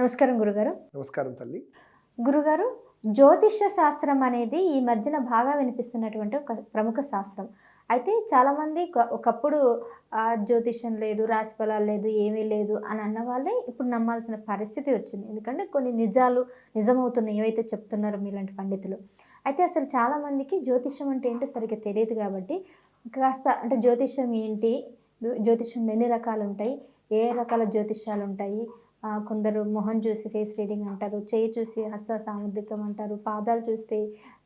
నమస్కారం గురుగారు. నమస్కారం తల్లి. గురుగారు జ్యోతిష్య శాస్త్రం అనేది ఈ మధ్యన బాగా వినిపిస్తున్నటువంటి ఒక ప్రముఖ శాస్త్రం. అయితే చాలామంది ఒక- ఒకప్పుడు ఆ, జ్యోతిష్యం లేదు రాశి ఫలాలు లేదు ఏమీ లేదు అని అన్న వాళ్ళే ఇప్పుడు నమ్మాల్సిన పరిస్థితి వచ్చింది. ఎందుకంటే కొన్ని నిజాలు నిజమవుతున్నాయి ఏవైతే చెప్తున్నారో మీలాంటి పండితులు. అయితే అసలు చాలామందికి జ్యోతిష్యం అంటే ఏంటో సరిగ్గా తెలియదు కాబట్టి కాస్త అంటే జ్యోతిష్యం ఏంటి? జ్యోతిష్యం ఎన్ని రకాలు ఉంటాయి? ఏ రకాల జ్యోతిష్యాలు ఉంటాయి? కొందరు మొహం చూసి ఫేస్ రీడింగ్ అంటారు చేయి చూసి హస్త సాముద్రికం అంటారు పాదాలు చూస్తే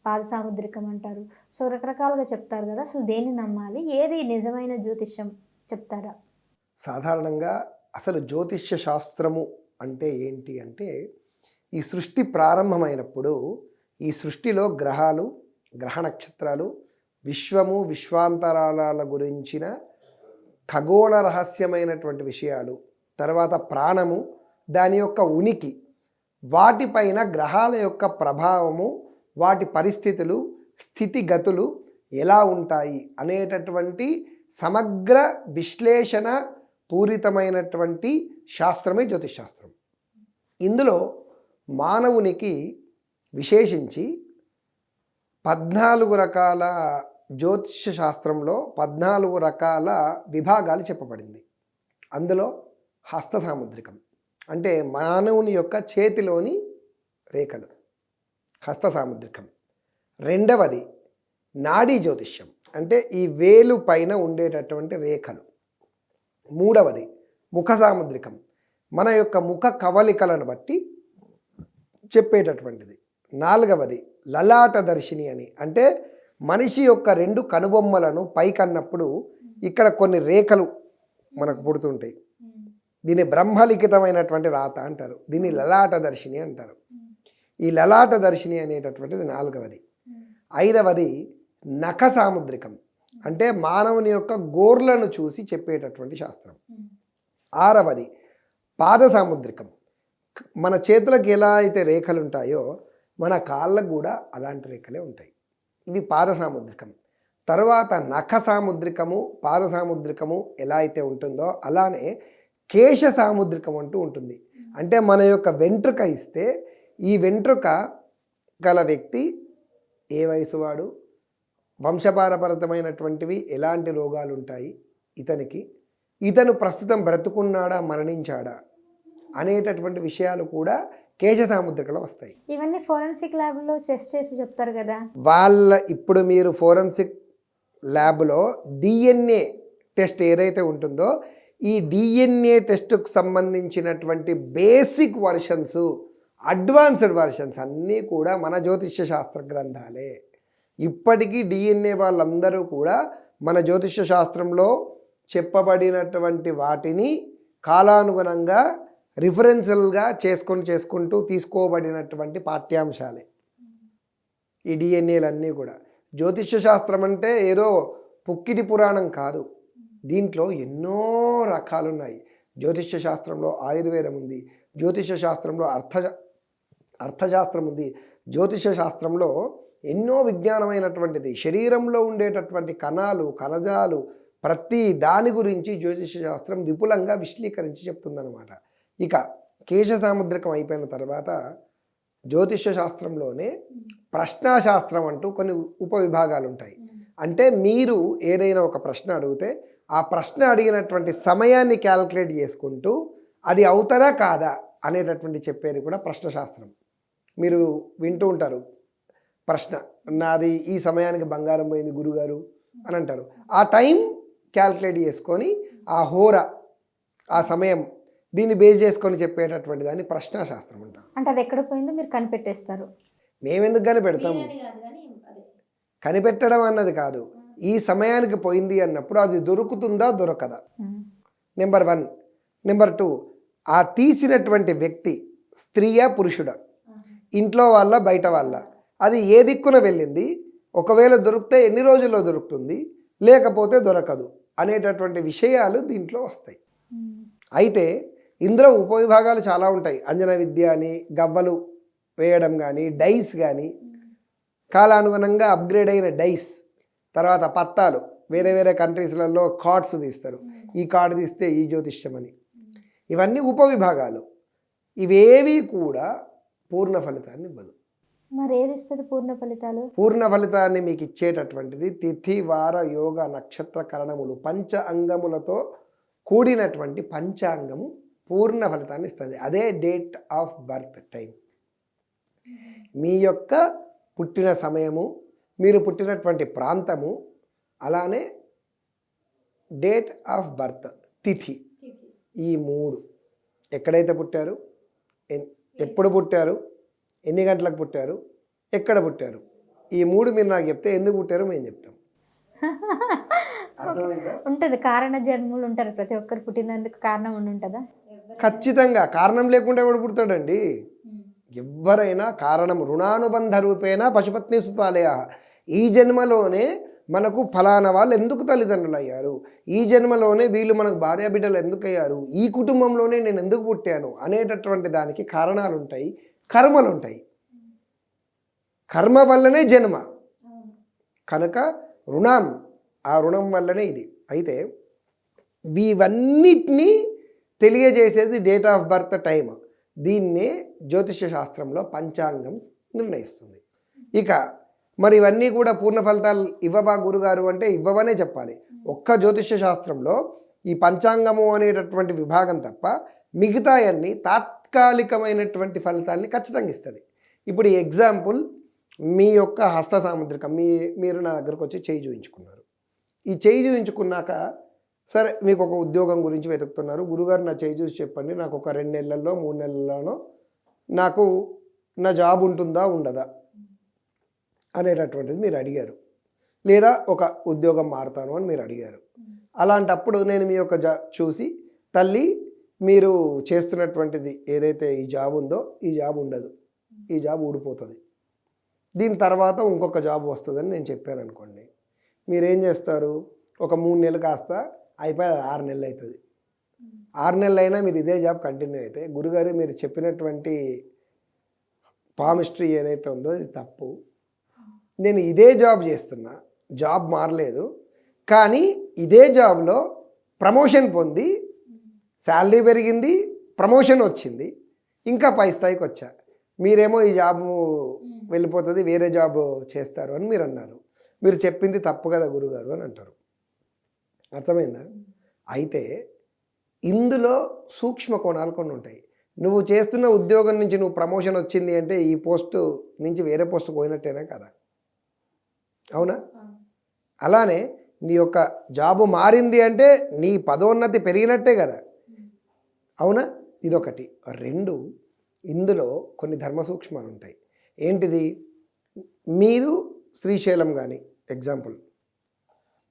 పాద సాముద్రికం అంటారు. సో రకరకాలుగా చెప్తారు కదా అసలు దేన్ని నమ్మాలి? ఏది నిజమైన జ్యోతిష్యం చెప్తారా? సాధారణంగా అసలు జ్యోతిష్య శాస్త్రము అంటే ఏంటి అంటే ఈ సృష్టి ప్రారంభమైనప్పుడు ఈ సృష్టిలో గ్రహాలు గ్రహ నక్షత్రాలు విశ్వము విశ్వాంతరాల గురించిన ఖగోళ రహస్యమైనటువంటి విషయాలు తర్వాత ప్రాణము దాని యొక్క ఉనికి వాటిపైన గ్రహాల యొక్క ప్రభావము వాటి పరిస్థితులు స్థితిగతులు ఎలా ఉంటాయి అనేటటువంటి సమగ్ర విశ్లేషణ పూరితమైనటువంటి శాస్త్రమే జ్యోతిషాస్త్రం ఇందులో మానవునికి విశేషించి పద్నాలుగు రకాల జ్యోతిష శాస్త్రంలో పద్నాలుగు రకాల విభాగాలు చెప్పబడింది. అందులో హస్త సాముద్రికం అంటే మానవుని యొక్క చేతిలోని రేఖలు హస్త సాముద్రికం. రెండవది నాడీ జ్యోతిష్యం అంటే ఈ వేలు పైన ఉండేటటువంటి రేఖలు. మూడవది ముఖ సాముద్రికం మన యొక్క ముఖ కవలికలను బట్టి చెప్పేటటువంటిది. నాలుగవది లలాట దర్శిని అని అంటే మనిషి యొక్క రెండు కనుబొమ్మలను పైకన్నప్పుడు ఇక్కడ కొన్ని రేఖలు మనకు పుడుతుంటాయి. దీన్ని బ్రహ్మలిఖితమైనటువంటి రాత అంటారు. దీన్ని లలాట దర్శిని అంటారు. ఈ లలాట దర్శిని అనేటటువంటిది నాలుగవది. ఐదవది నఖ సాముద్రికం. అంటే మానవుని యొక్క గోర్లను చూసి చెప్పేటటువంటి శాస్త్రం. ఆరవది పాద సాముద్రికం. మన చేతులకు ఎలా అయితే రేఖలు ఉంటాయో మన కాళ్ళకు కూడా అలాంటి రేఖలే ఉంటాయి. ఇవి పాద సాముద్రికం. తర్వాత నఖ సాముద్రికము పాద సాముద్రికము ఎలా అయితే ఉంటుందో అలానే కేశ సాముద్రికం అంటూ ఉంటుంది. అంటే మన యొక్క వెంట్రుక ఇస్తే ఈ వెంట్రుక గల వ్యక్తి ఏ వయసు వాడు వంశపారపరతమైనటువంటివి ఎలాంటి రోగాలు ఉంటాయి ఇతనికి. ఇతను ప్రస్తుతం బ్రతుకున్నాడా? మరణించాడా? అనేటటువంటి విషయాలు కూడా కేశ సాముద్రికలో వస్తాయి. ఇవన్నీ ఫోరెన్సిక్ ల్యాబ్లో టెస్ట్ చేసి చెప్తారు కదా. వాళ్ళ ఇప్పుడు మీరు ఫోరెన్సిక్ ల్యాబ్లో డిఎన్ఏ టెస్ట్ ఏదైతే ఉంటుందో ఈ డిఎన్ఏ టెస్ట్కు సంబంధించినటువంటి బేసిక్ వర్షన్స్ అడ్వాన్స్డ్ వర్షన్స్ అన్నీ కూడా మన జ్యోతిష్య శాస్త్ర గ్రంథాలే. ఇప్పటికీ డిఎన్ఏ వాళ్ళందరూ కూడా మన జ్యోతిష్య శాస్త్రంలో చెప్పబడినటువంటి వాటిని కాలానుగుణంగా రిఫరెన్సల్గా చేసుకొని చేసుకుంటూ తీసుకోబడినటువంటి పాఠ్యాంశాలే. ఈ డిఎన్ఏలన్నీ కూడా. జ్యోతిష్య శాస్త్రం అంటే ఏదో పుక్కిటి పురాణం కాదు. దీంట్లో ఎన్నో రకాలు ఉన్నాయి జ్యోతిష్య శాస్త్రంలో ఆయుర్వేదం ఉంది. జ్యోతిష్య శాస్త్రంలో అర్థ అర్థశాస్త్రం ఉంది. జ్యోతిష శాస్త్రంలో ఎన్నో విజ్ఞానమైనటువంటిది. శరీరంలో ఉండేటటువంటి కణాలు కణజాలు ప్రతి దాని గురించి జ్యోతిష శాస్త్రం విపులంగా విశ్లీకరించి చెప్తుందన్నమాట. ఇక కేశ సాముద్రికం అయిపోయిన తర్వాత జ్యోతిష శాస్త్రంలోనే ప్రశ్నాశాస్త్రం అంటూ కొన్ని ఉపవిభాగాలు ఉంటాయి అంటే మీరు ఏదైనా ఒక ప్రశ్న అడిగితే ఆ ప్రశ్న అడిగినటువంటి సమయాన్ని క్యాల్కులేట్ చేసుకుంటూ అది అవుతారా కాదా అనేటటువంటి చెప్పేది కూడా ప్రశ్నశాస్త్రం. మీరు వింటూ ఉంటారు. ప్రశ్న నాది ఈ సమయానికి బంగారం పోయింది గురుగారు అని అంటారు. ఆ టైం క్యాల్కులేట్ చేసుకొని ఆ హోర ఆ సమయం దీన్ని బేస్ చేసుకొని చెప్పేటటువంటి దాన్ని ప్రశ్నాశాస్త్రం అంటారు. అంటే అది ఎక్కడ పోయిందో మీరు కనిపెట్టేస్తారు. మేమెందుకు కానీ పెడతాము కనిపెట్టడం అన్నది కాదు. ఈ సమయానికి పోయింది అన్నప్పుడు అది దొరుకుతుందా? దొరకదా. Number one. Number two. ఆ తీసినటువంటి వ్యక్తి స్త్రీయా పురుషుడా? ఇంట్లో వాళ్ళ బయట వాళ్ళ? అది ఏ దిక్కున వెళ్ళింది? ఒకవేళ దొరికితే ఎన్ని రోజుల్లో దొరుకుతుంది? లేకపోతే దొరకదు అనేటటువంటి విషయాలు దీంట్లో వస్తాయి. అయితే ఇందులో ఉపవిభాగాలు చాలా ఉంటాయి. అంజన విద్య అని గవ్వలు వేయడం కానీ డైస్ కానీ కాలానుగుణంగా అప్గ్రేడ్ అయిన డైస్. తర్వాత పత్తాలు. వేరే వేరే కంట్రీస్లలో కార్డ్స్ తీస్తారు. ఈ కార్డు తీస్తే ఈ జ్యోతిష్యం అని. ఇవన్నీ ఉపవిభాగాలు. ఇవేవి కూడా పూర్ణ ఫలితాన్ని ఇవ్వదు. మరి ఏది ఇస్తుంది పూర్ణ ఫలితాలు? పూర్ణ ఫలితాన్ని మీకు ఇచ్చేటటువంటిది తిథి వార యోగ నక్షత్ర కరణములు పంచ అంగములతో కూడినటువంటి పంచాంగము పూర్ణ ఫలితాన్ని ఇస్తుంది. అదే డేట్ ఆఫ్ బర్త్ టైం. మీ యొక్క పుట్టిన సమయము మీరు పుట్టినటువంటి ప్రాంతము అలానే డేట్ ఆఫ్ బర్త్ తిథి. ఈ మూడు ఎక్కడైతే పుట్టారు? ఎప్పుడు పుట్టారు? ఎన్ని గంటలకు పుట్టారు? ఎక్కడ పుట్టారు? ఈ మూడు మీరు నాకు చెప్తే ఎందుకు పుట్టారో మేము చెప్తాం. ఉంటుంది. కారణ జన్ములు ఉంటారు. ప్రతి ఒక్కరు పుట్టినందుకు కారణం ఉండి ఉంటుందా? ఖచ్చితంగా. కారణం లేకుండా ఎవడు పుడతాడండి? ఎవరైనా కారణం రుణానుబంధ రూపేణ పశుపత్ని సుతాలయ ఈ జన్మలోనే మనకు ఫలానా వాళ్ళు ఎందుకు తల్లిదండ్రులు అయ్యారు? ఈ జన్మలోనే వీళ్ళు మనకు భార్య బిడ్డలు ఎందుకు అయ్యారు? ఈ కుటుంబంలోనే నేను ఎందుకు పుట్టాను? అనేటటువంటి దానికి కారణాలు ఉంటాయి కర్మలు ఉంటాయి కర్మ వల్లనే జన్మ. కనుక రుణం ఆ రుణం వల్లనే ఇది. అయితే ఇవన్నిటినీ తెలియజేసేది డేట్ ఆఫ్ బర్త్ టైం దీన్నే జ్యోతిష శాస్త్రంలో పంచాంగం నిర్ణయిస్తుంది. ఇక మరి ఇవన్నీ కూడా పూర్ణ ఫలితాలు ఇవ్వబా గురుగారు అంటే ఇవ్వవనే చెప్పాలి. ఒక్క జ్యోతిష్య శాస్త్రంలో ఈ పంచాంగము అనేటటువంటి విభాగం తప్ప మిగతా అన్ని తాత్కాలికమైనటువంటి ఫలితాల్ని ఖచ్చితంగా ఇస్తుంది. ఇప్పుడు ఈ ఎగ్జాంపుల్ మీ యొక్క హస్త సాముద్రికం మీ మీరు నా దగ్గరకు వచ్చి చేయి చూయించుకున్నారు. ఈ చేయి చూయించుకున్నాక సరే మీకు ఒక ఉద్యోగం గురించి వెతుకుతున్నారు. గురుగారు నా చేయి చూసి చెప్పండి నాకు ఒక రెండు నెలల్లో మూడు నెలల్లోనో నాకు నా జాబ్ ఉంటుందా ఉండదా? అనేటటువంటిది మీరు అడిగారు. లేదా ఒక ఉద్యోగం మారుతాను అని మీరు అడిగారు. అలాంటప్పుడు నేను మీ యొక్క జా చూసి తల్లి మీరు చేస్తున్నటువంటిది ఏదైతే ఈ జాబ్ ఉందో ఈ జాబ్ ఉండదు. ఈ జాబ్ ఊడిపోతుంది. దీని తర్వాత ఇంకొక జాబ్ వస్తుందని నేను చెప్పాను అనుకోండి. మీరేం చేస్తారు? ఒక మూడు నెలలు కాస్త అయిపోయి ఆరు నెలలు అవుతుంది ఆరు నెలలు అయినా మీరు ఇదే జాబ్ కంటిన్యూ అయితే గురుగారు మీరు చెప్పినటువంటి పామిస్ట్రీ ఏదైతే ఉందో ఇది తప్పు. నేను ఇదే జాబ్ చేస్తున్నా జాబ్ మారలేదు కానీ ఇదే జాబ్లో ప్రమోషన్ పొంది శాలరీ పెరిగింది ప్రమోషన్ వచ్చింది ఇంకా పై స్థాయికి వచ్చా. మీరేమో ఈ జాబ్ వెళ్ళిపోతుంది వేరే జాబ్ చేస్తారు అని మీరు అన్నారు. మీరు చెప్పింది తప్పు కదా గురుగారు అని అంటారు. అర్థమైందా? అయితే ఇందులో సూక్ష్మ కోణాలు కొన్ని ఉంటాయి. నువ్వు చేస్తున్న ఉద్యోగం నుంచి నువ్వు ప్రమోషన్ వచ్చింది అంటే ఈ పోస్టు నుంచి వేరే పోస్ట్ పోయినట్టేనా కదా? అవునా? అలానే నీ యొక్క జాబు మారింది అంటే నీ పదోన్నతి పెరిగినట్టే కదా. అవునా? ఇదొకటి. రెండు ఇందులో కొన్ని ధర్మ సూక్ష్మాలు ఉంటాయి ఏంటిది? మీరు శ్రీశైలం కానీ ఎగ్జాంపుల్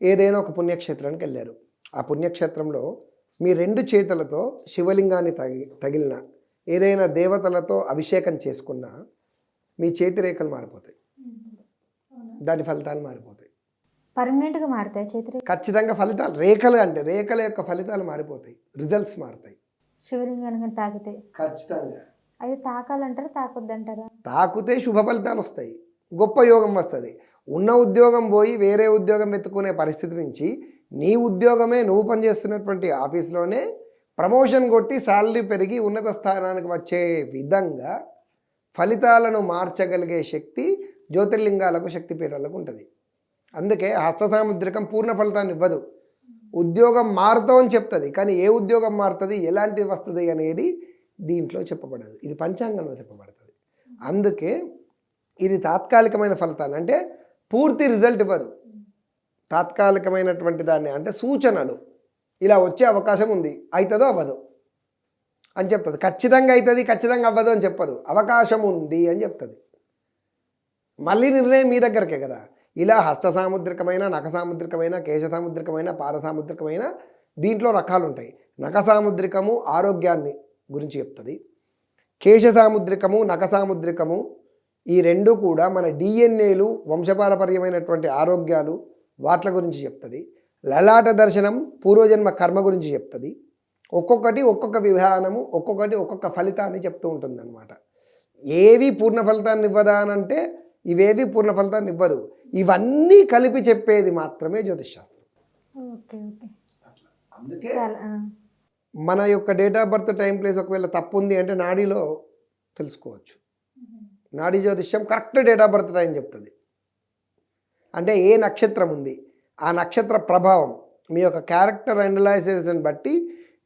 ఏదైనా ఒక పుణ్యక్షేత్రానికి వెళ్ళారు. ఆ పుణ్యక్షేత్రంలో మీ రెండు చేతులతో శివలింగాన్ని తగి తగిలిన ఏదైనా దేవతలతో అభిషేకం చేసుకున్నా మీ చేతి రేఖలు మారిపోతాయి. దాని ఫలితాలు మారిపోతాయి. పర్మనెంట్గా మారుతాయి చేతి ఖచ్చితంగా ఫలితాలు రేఖలు అంటే రేఖల యొక్క ఫలితాలు మారిపోతాయి. రిజల్ట్స్ మారుతాయి. శివలింగానికి తాకితే? ఖచ్చితంగా. అది తాకాలంటారా తాకొద్దంటారా? తాకుతే శుభ ఫలితాలు వస్తాయి. గొప్ప యోగం వస్తుంది. ఉన్న ఉద్యోగం పోయి వేరే ఉద్యోగం వెతుక్కునే పరిస్థితి నుంచి నీ ఉద్యోగమే నువ్వు పనిచేస్తున్నటువంటి ఆఫీస్లోనే ప్రమోషన్ కొట్టి శాలరీ పెరిగి ఉన్నత స్థానానికి వచ్చే విధంగా ఫలితాలను మార్చగలిగే శక్తి జ్యోతిర్లింగాలకు శక్తిపీఠాలకు ఉంటుంది. అందుకే హస్త సాముద్రికం పూర్ణ ఫలితాన్ని ఇవ్వదు. ఉద్యోగం మారుతామని చెప్తుంది కానీ ఏ ఉద్యోగం మారుతుంది ఎలాంటిది వస్తుంది అనేది దీంట్లో చెప్పబడదు. ఇది పంచాంగంలో చెప్పబడుతుంది. అందుకే ఇది తాత్కాలికమైన ఫలితాన్ని అంటే పూర్తి రిజల్ట్ ఇవ్వదు. తాత్కాలికమైనటువంటి దాన్ని అంటే సూచనలు. ఇలా వచ్చే అవకాశం ఉంది అవుతుందో అవ్వదు అని చెప్తుంది. ఖచ్చితంగా అవుతుంది ఖచ్చితంగా అవ్వదు అని చెప్పదు. అవకాశం ఉంది అని చెప్తుంది. మళ్ళీ నిర్ణయం మీ దగ్గరకే కదా. ఇలా హస్త సాముద్రికమైన నఖ సాముద్రికమైన కేశ సాముద్రికమైన పాద సాముద్రికమైన దీంట్లో రకాలు ఉంటాయి నఖ సాముద్రికము ఆరోగ్యాన్ని గురించి చెప్తుంది. కేశ సాముద్రికము నఖ సాముద్రికము ఈ రెండు కూడా మన డిఎన్ఏలు వంశపారపర్యమైనటువంటి ఆరోగ్యాలు వాట్ల గురించి చెప్తుంది. లలాట దర్శనం పూర్వజన్మ కర్మ గురించి చెప్తుంది. ఒక్కొక్కటి ఒక్కొక్క విధానము ఒక్కొక్కటి ఒక్కొక్క ఫలితాన్ని చెప్తూ ఉంటుంది అనమాట ఏవి పూర్ణ ఫలితాన్ని ఇవ్వదా అని అంటే ఇవేవి పూర్ణ ఫలితాన్ని ఇవ్వదు. ఇవన్నీ కలిపి చెప్పేది మాత్రమే జ్యోతిష్ శాస్త్రం ఓకే. ఓకే అందుకే. మన యొక్క date of birth time place ఒకవేళ తప్పు ఉంది అంటే నాడీలో తెలుసుకోవచ్చు. నాడీ జ్యోతిష్యం correct date of birth time చెప్తుంది. అంటే ఏ నక్షత్రం ఉంది? ఆ నక్షత్ర ప్రభావం మీ యొక్క క్యారెక్టర్ అనలైజేషన్ బట్టి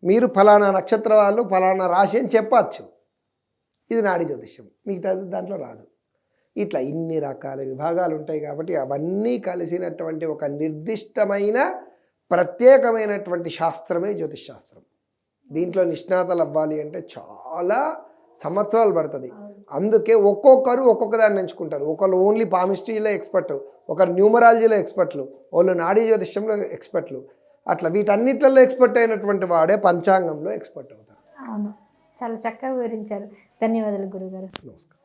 మీరు ఫలానా నక్షత్ర వాళ్ళు ఫలానా రాశి అని చెప్పచ్చు. ఇది నాడీ జ్యోతిష్యం. మిగతా దాంట్లో రాదు. ఇట్లా ఇన్ని రకాల విభాగాలు ఉంటాయి కాబట్టి అవన్నీ కలిసినటువంటి ఒక నిర్దిష్టమైన ప్రత్యేకమైనటువంటి శాస్త్రమే జ్యోతిష్ శాస్త్రం దీంట్లో నిష్ణాతలు అవ్వాలి అంటే చాలా సంవత్సరాలు పడుతుంది. అందుకే ఒక్కొక్కరు ఒక్కొక్క దాన్ని ఎంచుకుంటారు. ఒకళ్ళు ఓన్లీ పామిస్ట్రీలో ఎక్స్పర్ట్ ఒకరు న్యూమరాలజీలో ఎక్స్పర్ట్లు వాళ్ళు నాడీ జ్యోతిష్యంలో ఎక్స్పర్ట్లు. అట్లా వీటన్నిటిలో ఎక్స్పర్ట్ అయినటువంటి వాడే పంచాంగంలో ఎక్స్పర్ట్ అవుతారు అవును. చాలా చక్కగా వివరించారు. ధన్యవాదాలు గురుగారు. నమస్కారం.